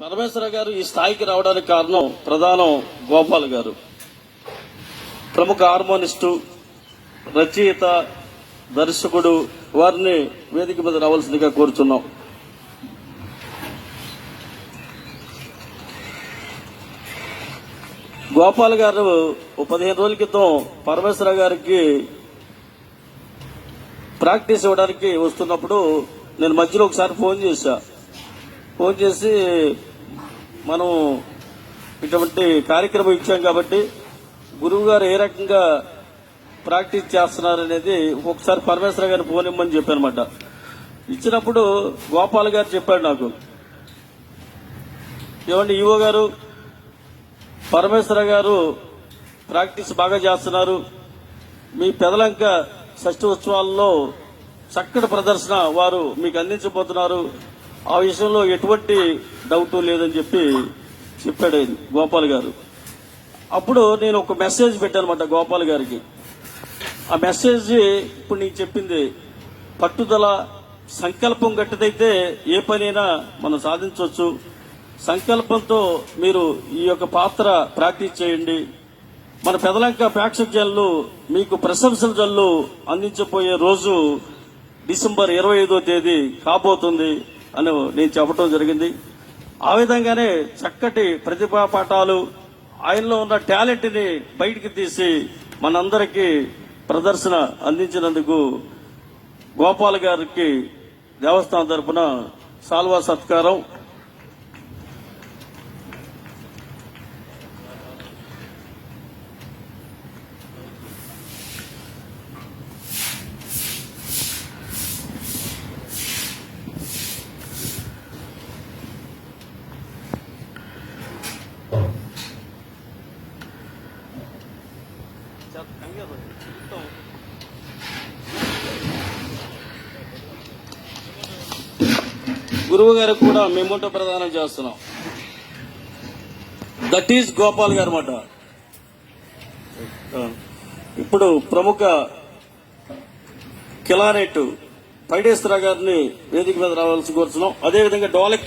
పరమేశ్వర గారు ఈ స్థాయికి రావడానికి కారణం ప్రధానం గోపాల్ గారు. ప్రముఖ హార్మోనిస్టు రచయిత దర్శకుడు వారిని వేదిక మీద రావాల్సిందిగా కోరుచున్నాం. గోపాల్ గారు పదిహేను రోజుల క్రితం పరమేశ్వర గారికి ప్రాక్టీస్ ఇవ్వడానికి వస్తున్నప్పుడు నేను మధ్యలో ఒకసారి ఫోన్ చేశా. ఫోన్ చేసి మనం ఇటువంటి కార్యక్రమం ఇచ్చాం కాబట్టి గురువు గారు ఏ రకంగా ప్రాక్టీస్ చేస్తున్నారు అనేది ఒకసారి పరమేశ్వర గారిని ఫోన్ ఇమ్మని చెప్పానమాట. ఇచ్చినప్పుడు గోపాల్ గారు చెప్పాడు నాకు. ఏమండి ఈవో గారు పరమేశ్వర గారు ప్రాక్టీస్ బాగా చేస్తున్నారు. మీ పెదలంక షష్ఠి ఉత్సవాల్లో చక్కటి ప్రదర్శన వారు మీకు అందించబోతున్నారు. ఆ విషయంలో ఎటువంటి డౌట్ లేదని చెప్పి చెప్పాడు గోపాల్ గారు. అప్పుడు నేను ఒక మెసేజ్ పెట్టానమాట గోపాల్ గారికి. ఆ మెసేజ్ ఇప్పుడు నీకు చెప్పింది పట్టుదల సంకల్పం గట్టిదైతే ఏ పనైనా మనం సాధించవచ్చు. సంకల్పంతో మీరు ఈ యొక్క పాత్ర ప్రాక్టీస్ చేయండి. మన పెదలంక ప్రేక్షక జల్లు మీకు ప్రశంసల జల్లు అందించబోయే రోజు డిసెంబర్ ఇరవై ఐదో తేదీ కాబోతుంది. అని నేను చెప్పడం జరిగింది. ఆ విధంగానే చక్కటి ప్రతిభా పాఠాలు ఆయనలో ఉన్న టాలెంట్ని బయటికి తీసి మనందరికీ ప్రదర్శన అందించినందుకు గోపాల్ గారికి దేవస్థానం తరపున సాల్వా సత్కారం. గురువు గారికి కూడా మెమోటో ప్రదానం చేస్తున్నాం. దట్ ఈస్ గోపాల్ గారు అన్నమాట ఇప్పుడు ప్రముఖ కిలానెట్ పైడేశ్వర గారిని వేదిక మీద రావాల్సి కోరుతున్నాం అదేవిధంగా డోలక్